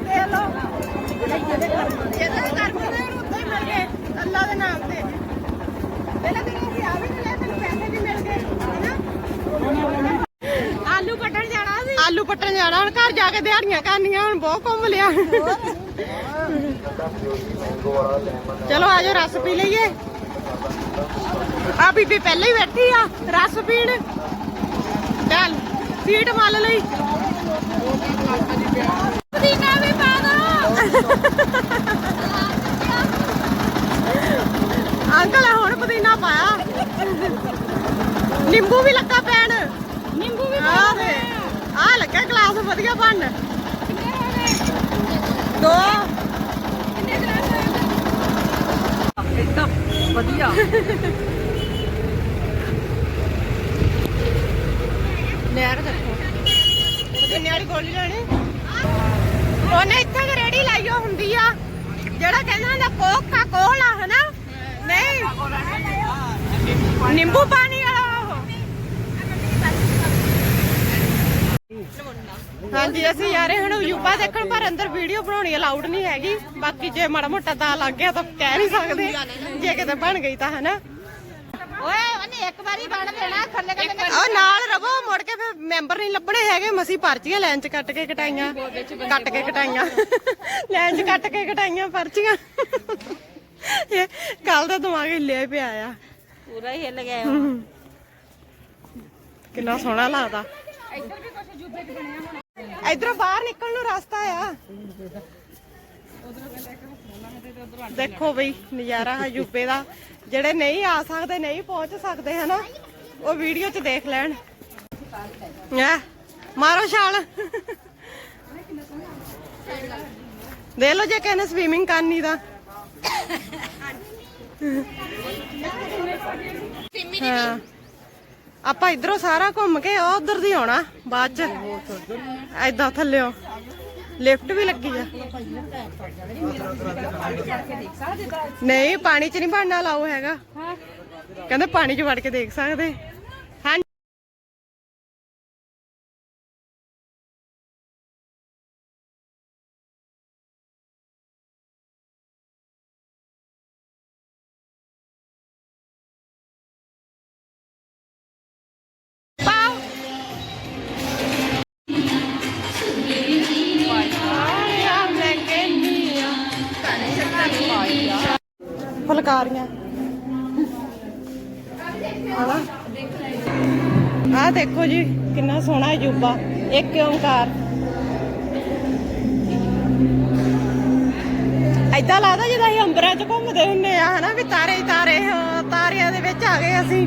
ਦੇ ਲੋ ਜਿਹਦੇ ਕਰਦੇ ਨੇ ਉਹਨੂੰ ਉੱਥੇ ਹੀ ਮਿਲ ਗਏ ਅੱਲਾ ਦੇ ਨਾਮ ਤੇ ਪਹਿਲਾਂ ਤੈਨੂੰ ਅਸੀਂ ਆ ਵੀ ਮਿਲੇ ਤੈਨੂੰ ਪੈਸੇ ਵੀ ਮਿਲ ਗਏ ਹਨਾ ਆਲੂ ਪੱਟਣ ਜਾਣਾ ਸੀ ਆਲੂ ਪੱਟਣ ਜਾਣਾ ਹੁਣ ਘਰ ਜਾ ਕੇ ਦਿਹਾੜੀਆਂ ਕਰਨੀਆਂ ਹੁਣ ਬਹੁਤ ਘੁੰਮ ਲਿਆ ਚਲੋ ਆਜੋ ਰਸ ਪੀ ਲਈਏ। ਆ ਬੀਬੀ ਪਹਿਲਾਂ ਹੀ ਬੈਠੀ ਆ ਰਸ ਪੀਣ। ਚੱਲ ਸੀਟ ਮੱਲ ਲਈ। ਪੁਦੀਨਾ ਵੀ ਪਾ ਦੋ। ਅੰਕਲ ਹੁਣ ਪੁਦੀਨਾ ਪਾਇਆ। ਨਿੰਬੂ ਵੀ ਲੱਗਾ ਪੈਣ। ਨਿੰਬੂ ਵੀ ਆ ਲੱਗਾ ਗਲਾਸ ਵਧੀਆ ਬਣ ਦੋ। ਵਧੀਆ। ਨਹਿਰ ਦੇਖੋ। ਕਿੰਨੇ ਵਾਲੀ ਗੋਲੀ ਲੈਣੀ। ਉਹਨੇ ਇੱਥੇ ਕਿ ਰੇੜੀ ਲਾਈਓ ਹੁੰਦੀ ਆ ਜਿਹੜਾ ਕਹਿੰਦਾ ਹੁੰਦਾ ਕੋਕਾ ਕੋਲਾ ਹਨਾ? ਨਹੀਂ। ਨਿੰਬੂ ਪਾਣੀ ਵਾਲਾ ਉਹ ਹਾਂਜੀ ਅਸੀਂ ਯਾਰੇ ਹੁਣ ਯੂਪਾ ਦੇਖਣ ਪਰ ਅੰਦਰ ਵੀਡੀਓ ਬਣਾਉਣੀ ਅਲਾਉਡ ਨਹੀਂ ਹੈਗੀ। ਬਾਕੀ ਜੇ ਮਾੜਾ ਮੋਟਾ ਦਾ ਲੱਗ ਗਿਆ ਤਾਂ ਕਹਿ ਨਹੀਂ ਸਕਦੇ। ਜੇ ਕਿਤੇ ਬਣ ਗਈ ਤਾਂ ਹਨਾ? ਓਏ ਉਹਨੇ ਇੱਕ ਵਾਰੀ ਬਣ ਦੇਣਾ ਥੱਲੇ ਕਹਿੰਦੇ ਉਹ ਨਾਲ ਰਵੋ ਮੁੜ ਕੇ ਫਿਰ ਮੈਂਬਰ ਨਹੀਂ ਲੱਭਣੇ ਹੈਗੇ। ਮਸੀ ਪਰਚੀਆਂ 'ਚ ਕੱਟ ਕੇ ਕਟਾਈਆਂ। ਕੱਟ ਕੇ ਕਟਾਈਆਂ। 'ਚ ਕੱਟ ਕੇ ਕਟਾਈਆਂ ਪਰਚੀਆਂ। ਇਹ ਕੱਲ ਦਾ ਦਿਮਾਗ ਹਿੱਲਿਆ ਪਿਆ ਆ। ਪੂਰਾ ਹੀ ਹਿੱਲ ਗਿਆ ਕਿੰਨਾ ਸੋਹਣਾ ਲੱਗਦਾ। ਇਧਰੋਂ ਬਾਹਰ ਨਿਕਲਣ ਨੂੰ ਰਸਤਾ ਆ। ਦੇਖੋ ਬਈ ਨਜ਼ਾਰਾ ਹੈ ਯੂਪੇ ਦਾ। ਜਿਹੜੇ ਨਹੀਂ ਆ ਸਕਦੇ ਨਹੀਂ ਪਹੁੰਚ ਸਕਦੇ ਹਨਾ? ਉਹ ਵੀਡੀਓ 'ਚ ਦੇਖ ਲੈਣ। ਆ ਮਾਰੋ ਛਾਲ। ਦੇ ਲੋ ਜੇ ਕਹਿੰਦੇ ਸਵੀਮਿੰਗ ਕਰਨੀ ਤਾਂ। ਹਾਂ। ਆਪਾਂ ਇਧਰੋਂ ਸਾਰਾ ਘੁੰਮ ਕੇ ਉਹ ਉਧਰ ਦੀ ਆਉਣਾ ਬਾਅਦ ਚ। ਐਦਾਂ ਥੱਲਿਓ। ਲਿਫਟ ਵੀ ਲੱਗੀ ਆ। ਨਹੀਂ ਪਾਣੀ ਚ ਨਹੀਂ ਬਣਨਾ ਲਾਓ ਹੈਗਾ। ਕਹਿੰਦੇ ਪਾਣੀ ਚ ਵੜ ਕੇ ਦੇਖ ਸਕਦੇ। ਫੁਲਕਾਰੀਆਂ ਹਨਾ ਆਹ ਦੇਖੋ ਜੀ, ਕਿੰਨਾ ਸੋਹਣਾ ਅਜੂਬਾ ਇੱਕ ਓੰਕਾਰ। ਐਦਾਂ ਲੱਗਦਾ ਜਿੱਦਾਂ ਅਸੀਂ ਅੰਬਰਾਂ 'ਚ ਘੁੰਮਦੇ ਹੁੰਨੇ ਆ, ਹਨਾ, ਵੀ ਤਾਰੇ ਤਾਰੇ ਤਾਰਿਆਂ ਦੇ ਵਿੱਚ ਆ ਗਏ ਅਸੀਂ।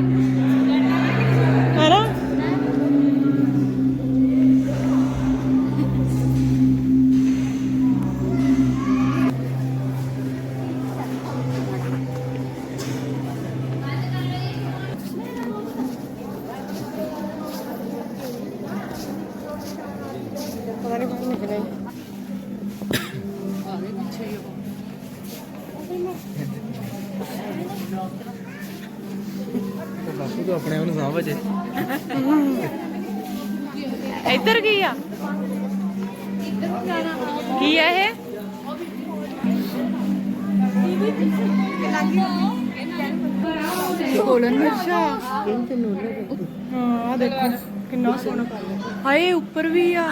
ਕੋਲਨ ਅੱਛਾ। ਹਾਂ ਆ ਦੇਖੋ ਕਿੰਨਾ ਸੋਹਣਾ। ਹਾਏ ਉੱਪਰ ਵੀ ਆ।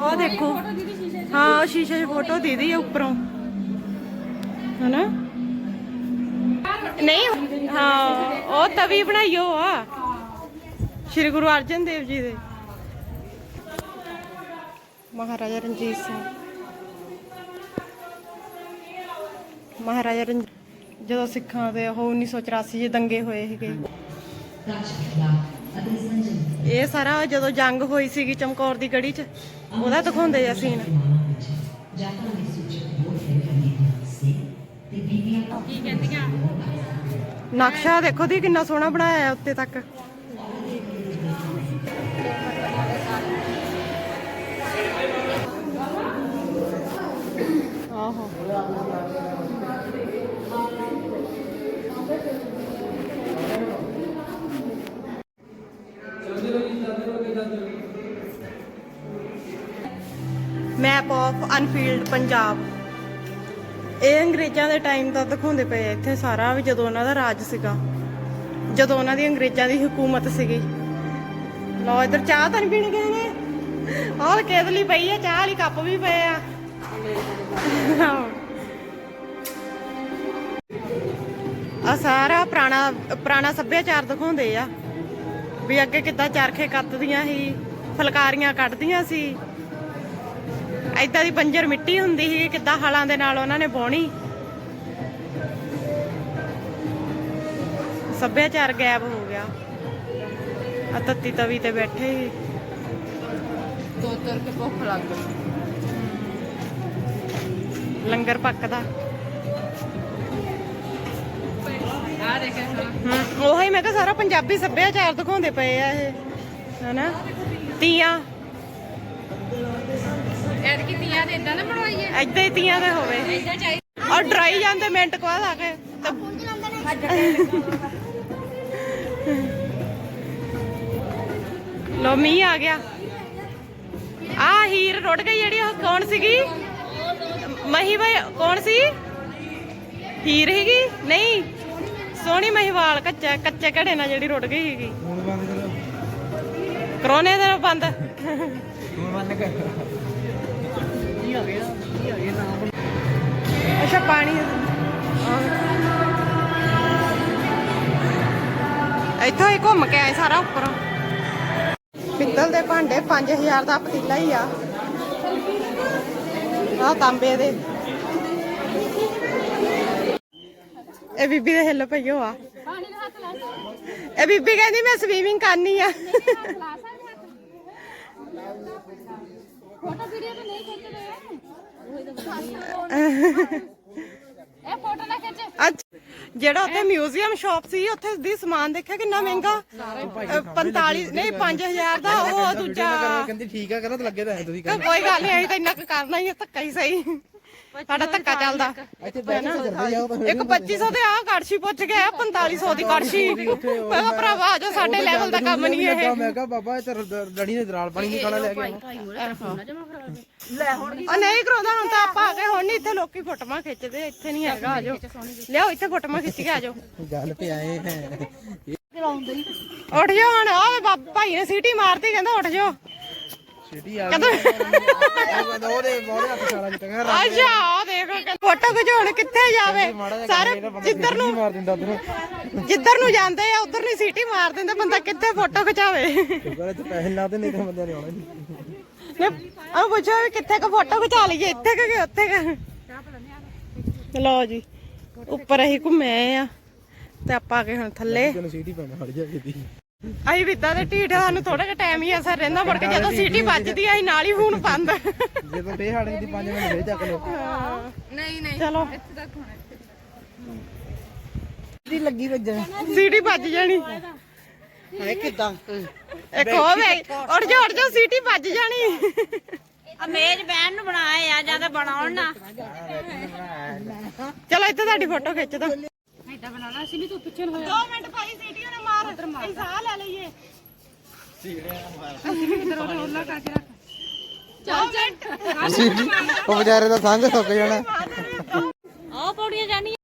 ਆ ਦੇਖੋ। ਹਾਂ ਸ਼ੀਸ਼ੇ 'ਚ ਫੋਟੋ ਦੀਦੀ ਆ ਉੱਪਰੋਂ। ਹਨਾ? ਨਹੀਂ। ਹਾਂ ਉਹ ਤਵੀ ਬਣਾਈਓ ਆ। ਸ਼੍ਰੀ ਗੁਰੂ ਅਰਜਨ ਦੇਵ ਜੀ ਦੇ। ਮਹਾਰਾਜਾ ਰਣਜੀਤ ਸਿੰਘ। ਮਹਾਰਾਜਾ ਰਣ ਜਦੋਂ ਸਿੱਖਾਂ ਦੇ ਉਹ 1984 ਚ ਦੰਗੇ ਹੋਏ ਸੀਗੇ। ਇਹ ਸਾਰਾ ਜਦੋਂ ਜੰਗ ਹੋਈ ਸੀਗੀ ਚਮਕੌਰ ਦੀ ਗੜੀ ਚ, ਉਹਦਾ ਦਿਖਾਉਂਦੇ ਆ ਸੀਨ ਨਕਸ਼ਾ ਦੇਖੋ ਦੀ ਕਿੰਨਾ ਸੋਹਣਾ ਬਣਾਇਆ ਹੈ ਉੱਤੇ ਤੱਕ। ਆਹੋ। ਮੈਪ ਆਫ ਅਨਫੀਲਡ ਪੰਜਾਬ ਇਹ ਅੰਗਰੇਜ਼ਾਂ ਦੇ ਟਾਈਮ ਦਾ ਦਿਖਾਉਂਦੇ ਪਏ ਆ ਇੱਥੇ ਸਾਰਾ ਵੀ ਜਦੋਂ ਉਹਨਾਂ ਦਾ ਰਾਜ ਸੀਗਾ। ਜਦੋਂ ਉਹਨਾਂ ਦੀ ਅੰਗਰੇਜ਼ਾਂ ਦੀ ਹਕੂਮਤ ਸੀਗੀ। ਲਓ ਇੱਧਰ ਚਾਹ ਤਾਂ ਨਹੀਂ ਪੀਣੀ ਕਿਸੇ ਨੇ? ਆਹ ਕੇਤਲੀ ਪਈ ਆ, ਚਾਹ ਵਾਲੀ ਕੱਪ ਵੀ ਪਏ ਆ। ਆ ਸਾਰਾ ਪੁਰਾਣਾ ਪੁਰਾਣਾ ਸੱਭਿਆਚਾਰ ਦਿਖਾਉਂਦੇ ਆ। ਵੀ ਅੱਗੇ ਕਿੱਦਾਂ ਚਰਖੇ ਕੱਤਦੀਆਂ ਸੀ, ਫਲਕਾਰੀਆਂ ਕੱਢਦੀਆਂ ਸੀ। ਐਦਾਂ ਦੀ ਬੰਜਰ ਮਿੱਟੀ ਹੁੰਦੀ ਸੀ ਕਿੱਦਾਂ ਹਲਾਂ ਦੇ ਨਾਲ ਉਹਨਾਂ ਨੇ ਬੋਣੀ। ਸੱਭਿਆਚਾਰ ਗਾਇਬ ਹੋ ਗਿਆ। ਆ ਤੱਤੀ ਤਵੀ ਤੇ ਬੈਠੇ ਸੀ। ਦੋ ਤੁਰ ਕੇ ਭੁੱਖ ਲੱਗ ਗਈ। ਲੰਗਰ ਪੱਕਦਾ। ਆ ਦੇਖੇ ਹਮ, ਉਹੀ ਮੈਂ ਕਿਹਾ ਸਾਰਾ ਪੰਜਾਬੀ ਸੱਭਿਆਚਾਰ ਦਿਖਾਉਂਦੇ ਪਏ ਆ ਇਹ। ਹਨਾ? ਤੀਆਂ। ਦੇ ਇਦਾਂ ਨਾ ਬਣਵਾਈਏ? ਐਦਾਂ ਹੀ ਤੀਆਂ ਦੇ ਹੋਵੇ। ਇਦਾਂ ਚਾਹੀਦਾ ਔਰ ਡਰਾਈ ਜਾਂਦੇ ਮਿੰਟ ਕੋ ਆ ਕੇ ਤਾਂ ਲੋ ਮੀਂਹ ਆ ਗਿਆ। ਆ ਹੀਰ ਰੁੜ ਗਈ ਜਿਹੜੀ ਉਹ ਕੌਣ ਸੀਗੀ? ਮਹੀ ਬਈ ਕੌਣ ਸੀ? ਹੀਰ ਹੀਗੀ ਨਹੀਂ। ਸੋਹਣੀ ਮਹੀਵਾਲ ਕੱਚਾ ਕੱਚੇ ਘੜੇ ਨਾਲ ਜਿਹੜੀ ਰੁੜ ਗਈ ਸੀਗੀ। ਹੁਣ ਬੰਦ ਕਰੋ। ਕਰੋਨੇ ਦਾ ਬੰਦ। ਹੁਣ ਬੰਦ ਕਰ। ਅੱਛਾ ਪਾਣੀ ਇੱਥੋਂ ਹੀ ਘੁੰਮ ਕੇ ਆਏ ਸਾਰਾ ਉੱਪਰੋਂ। ਪਿੱਤਲ ਦੇ ਭਾਂਡੇ 5000 ਦਾ ਪਤੀਲਾ ਹੀ ਆ। ਆ ਤਾਂਬੇ ਦੇ। ਇਹ ਬੀਬੀ ਦੇ ਹਿੱਲ ਪਈਓ ਆ। ਇਹ ਬੀਬੀ ਕਹਿੰਦੀ ਮੈਂ ਸਵੀਮਿੰਗ ਕਰਨੀ ਆ। ਫੋਟੋ ਵੀਡੀਓ ਤਾਂ ਨਹੀਂ ਖਿੱਚਦੇ। ਇਹ ਫੋਟੋ ਨਾ ਖਿੱਚ। ਅੱਜ ਜਿਹੜਾ ਉੱਥੇ ਮਿਊਜ਼ੀਅਮ ਸ਼ਾਪ ਸੀ ਉੱਥੇ ਦੀ ਸਮਾਨ ਦੇਖਿਆ ਕਿੰਨਾ ਮਹਿੰਗਾ? ਅਹ 45 ਨਹੀਂ 5000 ਦਾ ਉਹ ਦੂਜਾ। ਕਹਿੰਦੀ ਠੀਕ ਆ ਕਹਿੰਦਾ ਤਾਂ ਲੱਗੇ ਤਾਂ ਹੈ ਤੁਸੀਂ ਕੋਈ ਗੱਲ ਨਹੀਂ ਅਸੀਂ ਤਾਂ ਇੰਨਾ ਕਰਨਾ ਹੀ ਧੱਕਾ ਹੀ ਸਹੀ। ਸਾਡਾ ਧੱਕਾ ਚੱਲਦਾ। ਤਾਂ ਇੱਕ 2500 ਦੇ ਆ ਕੜਛੀ ਪੁੱਛ ਗਿਆ 4500 ਦੀ ਕੜਛੀ। ਮੈਂ ਕਿਹਾ ਭਰਾਵਾ ਆ ਜਾ ਸਾਡੇ ਲੈਵਲ ਦਾ ਕੰਮ ਨਹੀਂ ਇਹ। ਮੈਂ ਕਿਹਾ ਬਾਬਾ ਇਹ ਤਾਂ ਰੜੀ ਨੇ ਦਰਾਲ ਪਾਣੀ ਨਹੀਂ ਖਾਣਾ ਲੈ ਕੇ ਆ ਨਹੀਂ ਕਰਾਉਂਦਾ ਹੁਣ ਤਾਂ ਆਪਾਂ ਆ ਗਏ ਹੁਣ ਨਹੀਂ ਇੱਥੇ ਲੋਕੀ ਫੋਟੋਆਂ ਖਿੱਚਦੇ ਇੱਥੇ ਨਹੀਂ ਹੈਗਾ ਆ ਜਾਓ ਲਿਆਓ ਇੱਥੇ ਫੋਟੋਆਂ ਖਿੱਚ ਕੇ ਆ ਜਾਓ ਗੱਲ ਤੇ ਆਏ ਹੈ। ਉੱਠ ਜਾਓ ਹੁਣ ਆਵੇ ਬਾਬਾ ਭਾਈ ਨੇ ਸੀਟੀ ਮਾਰਤੀ ਕਹਿੰਦਾ ਉੱਠ ਜਾਓ। ਛੇਤੀ ਆ ਕਹਿੰਦਾ ਉਹਦੇ ਉਹਦੇ ਹੱਥ ਸਾਰਾ ਜਿੱਤ ਗਿਆ ਅੱਛਾ ਆਹ ਦੇਖੋ ਫੋਟੋ ਖਿਚਾਉਣ ਕਿੱਥੇ ਜਾਵੇ? ਸਾਰੇ ਜਿੱਧਰ ਨੂੰ ਮਾਰ ਦਿੰਦਾ ਉਧਰ। ਜਿੱਧਰ ਨੂੰ ਜਾਂਦੇ ਆ ਉਧਰ ਨਹੀਂ ਸੀਟੀ ਮਾਰ ਦਿੰਦੇ ਬੰਦਾ ਕਿੱਥੇ ਫੋਟੋ ਖਿਚਾਵੇ? ਕਹਿੰਦਾ ਤੇ ਪੈਸੇ ਲਾ ਦੇ ਨਹੀਂ ਤਾਂ ਬੰਦਿਆਂ ਨੇ ਆਉਣਾ ਨਹੀਂ। ਨੇ ਆ ਪੁੱਛੋ ਵੀ ਕਿੱਥੇ ਕ ਫੋਟੋ ਖਿਚਾ ਲਈਏ ਇੱਥੇ ਕਿ ਕਿ ਉੱਥੇ ਕ? ਲਓ ਜੀ ਉੱਪਰ ਅਸੀਂ ਘੁੰਮੇ ਆ ਤੇ ਆਪਾਂ ਆ ਗਏ ਹੁਣ ਥੱਲੇ। ਸੀਟੀ ਪੈਣਾ ਹਟ ਜਾ ਕਿਤੇ ਅਸੀਂ ਵੀ ਇਦਾਂ ਦੇ ਢੀਠ ਸਾਨੂੰ ਥੋੜਾ ਜਿਹਾ ਟਾਈਮ ਹੀ ਅਸਰ ਰਹਿੰਦਾ ਮੁੜ ਕੇ ਜਦੋਂ ਸੀਟੀ ਵੱਜਦੀ ਆ ਅਸੀਂ ਨਾਲ ਹੀ ਫੋਨ ਬੰਦ। ਜੇ ਤਾਂ ਡੇ ਹਟ ਗਈ 5 ਮਿੰਟ ਫੇਰ ਚੱਕ ਲਓ। ਨਹੀਂ ਨਹੀਂ। ਚਲੋ। ਇੱਥੇ ਤੱਕ ਹੋਣਾ। ਦੀ ਲੱਗੀ ਵੱਜਣ। ਸੀਟੀ ਵੱਜ ਜਾਣੀ। ਹੈ ਕਿਦਾਂ? ਇੱਕ ਹੋ ਵੇ ਉੱਡ ਜਾ ਉੱਡ ਜਾ ਸੀਟੀ ਵੱਜ ਜਾਣੀ। ਆ ਮੇਜ਼ ਬਹਿਣ ਨੂੰ ਬਣਾਏ ਆ ਜਾਂ ਤਾਂ ਬਣਾਉਣ ਨਾ। ਚਲੋ ਇੱਥੇ ਤੁਹਾਡੀ ਫੋਟੋ ਖਿੱਚ ਦੋ। ਐਡਾ ਬਣਾਣਾ ਅਸੀਂ ਵੀ ਤੂੰ ਪਿੱਛੇ ਨੂੰ ਹੋਇਆ। 2 ਮਿੰਟ ਭਾਈ ਸੀਟੀ ਉਹਨੇ ਮਾਰ ਅਸੀਂ ਸਾਹ ਲੈ ਲਈਏ। ਇਧਰ ਉਹਲਾ ਕਰਕੇ ਰੱਖ। ਚੱਲ ਚੱਲ। ਉਹ ਵਿਚਾਰੇ ਦਾ ਸੰਗ ਸੁੱਕ ਜਾਣਾ। ਆਹ ਪੌੜੀਆਂ ਜਾਣੀਆਂ।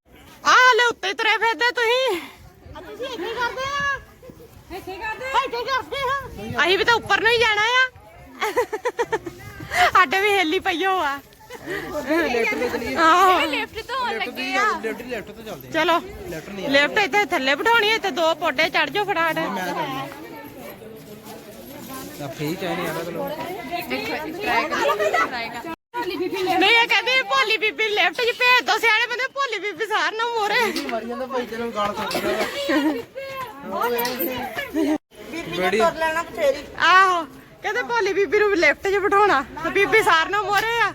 ਆ ਲੈ ਉੱਤੇ ਤੁਰੇ ਫਿਰਦੇ ਤੁਸੀਂ। ਤੁਸੀਂ ਇੱਥੇ ਕਰਦੇ ਆ। ਇੱਥੇ ਕਰਦੇ ਇੱਥੇ ਕਰਦੇ ਆ। ਅਸੀਂ ਵੀ ਤਾਂ ਉੱਪਰ ਨੂੰ ਹੀ ਜਾਣਾ ਆ। ਸਾਡੇ ਵੀ ਹੇਲੀ ਪਈਓ ਆ। ਆਹੋ। ਲਿਫਟ ਤੋਂ ਹੋਣ ਲੱਗੇ ਆ। ਲੈਫਟ ਲੈਫਟ ਤੋਂ ਚੱਲਦੇ ਚਲੋ ਲਿਫਟ ਇੱਥੇ ਥੱਲੇ ਬਿਠਾਉਣੀ ਹੈ ਤੇ ਦੋ ਪੋਡੇ ਚੜ ਜਾਓ ਫਟਾਫਟ। ਤਾਂ ਫੇਰ ਚਾਹੀਏ ਆਣਾ ਚਲੋ। ਨਹੀਂ ਇਹ ਕਹਿੰਦੇ ਭੋਲੀ ਬੀਬੀ ਲਿਫਟ 'ਚ ਭੇਜ ਦੋ ਸਿਆਣੇ ਬੰਦੇ ਭੋਲੀ ਬੀਬੀ ਸਾਰ ਨਾ ਮੋਰੇ। ਮਰੀ ਜਾਂਦਾ ਭਾਈ ਚਲੋ ਗਾਲ ਸੁੱਕਦਾ ਬੀਬੀ ਨੇ ਤੁਰ ਲੈਣਾ ਬਥੇਰੀ। ਆਹੋ ਕਹਿੰਦੇ ਭੋਲੀ ਬੀਬੀ ਨੂੰ ਲਿਫਟ 'ਚ ਬਿਠਾਉਣਾ ਤੇ ਬੀਬੀ ਸਾਰ ਨਾ ਮੋਰੇ ਆ।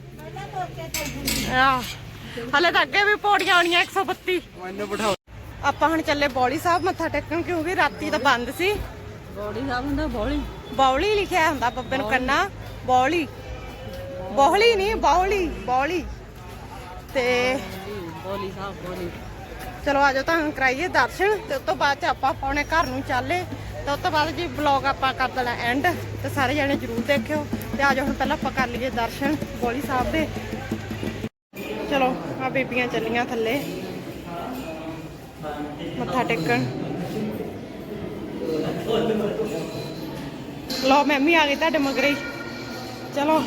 ਆਹ ਹਲੇ ਤਾਂ ਅੱਗੇ ਵੀ ਪੌੜੀਆਂ ਆਉਣੀਆਂ 132 ਮੈਨੂੰ ਬਿਠਾਓ ਆਪਾਂ ਹੁਣ ਚੱਲੇ ਬੌਲੀ ਸਾਹਿਬ ਮੱਥਾ ਟੇਕਣ ਕਿਉਂਕਿ ਰਾਤੀ ਤਾਂ ਬੰਦ ਸੀ। ਬੋੜੀ ਸਾਹਿਬ ਹੁੰਦਾ ਬੋਲੀ? ਬੌਲੀ ਲਿਖਿਆ ਹੁੰਦਾ ਬੱਬੇ ਨੂੰ ਕੰਨਾ ਬੌਲੀ। ਬੌਲੀ ਨਹੀਂ ਬੌਲੀ ਬੌਲੀ। ਤੇ ਬੋਲੀ ਸਾਹਿਬ ਬੋਲੀ। ਚਲੋ ਆਜੋ ਤੁਹਾਨੂੰ ਕਰਾਈਏ ਦਰਸ਼ਨ ਤੇ ਉਸ ਤੋਂ ਬਾਅਦ ਚ ਆਪਾਂ ਆਪਣੇ ਘਰ ਨੂੰ ਚੱਲੇ। ਤੇ ਉਸ ਤੋਂ ਬਾਅਦ ਜੀ ਵਲੌਗ ਆਪਾਂ ਕਰ ਦੇਣਾ ਐਂਡ ਤੇ ਸਾਰੇ ਜਣੇ ਜਰੂਰ ਦੇਖਿਓ। ਤੇ ਆਜੋ ਹੁਣ ਪਹਿਲਾਂ ਆਪਾਂ ਕਰ ਲਈਏ ਦਰਸ਼ਨ ਬੋਲੀ ਸਾਹਿਬ ਦੇ। ਚਲੋ ਆ ਬੀਬੀਆਂ ਚੱਲੀਆਂ ਥੱਲੇ। ਮੱਥਾ ਟੇਕਣ। ਲਓ ਮੈਂ ਵੀ ਆ ਗਈ ਤੁਹਾਡੇ ਮਗਰੇ ਚਲੋ।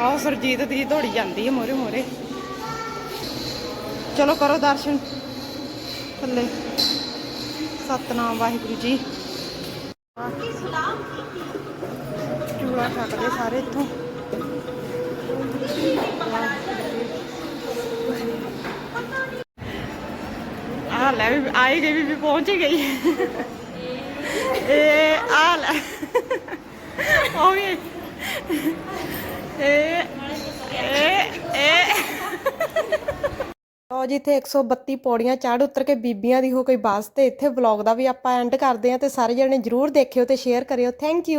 ਆਓ, ਸਰਜੀਤ ਦੀ ਦੌੜੀ ਜਾਂਦੀ ਹੈ ਮੋਰੇ ਮੋਰੇ। ਚਲੋ, ਕਰੋ ਦਰਸ਼ਨ। ਥੱਲੇ। ਸਤਨਾਮ, ਵਾਹਿਗੁਰੂ ਜੀ। ਚੂੜਾ ਛੱਡਦੇ ਸਾਰੇ ਇੱਥੋਂ। ਆ ਲੈ ਵੀ ਆਈ ਗਈ ਵੀ ਪਹੁੰਚ ਹੀ ਗਈ। ਇਹ ਆ ਲੈ। ਉਹ ਵੀ ਇਹ ਇਹ ਇਹ ਲਓ ਜੀ ਇੱਥੇ 132 ਪੌੜੀਆਂ ਚੜ੍ਹ ਉਤਰ ਕੇ ਬੀਬੀਆਂ ਦੀ ਹੋ ਕੋਈ ਬੱਸ ਤੇ ਇੱਥੇ ਵਲੌਗ ਦਾ ਵੀ ਆਪਾਂ ਐਂਡ ਕਰਦੇ ਹਾਂ ਤੇ ਸਾਰੇ ਜਣੇ ਜਰੂਰ ਦੇਖਿਓ ਤੇ ਸ਼ੇਅਰ ਕਰਿਓ। Thank you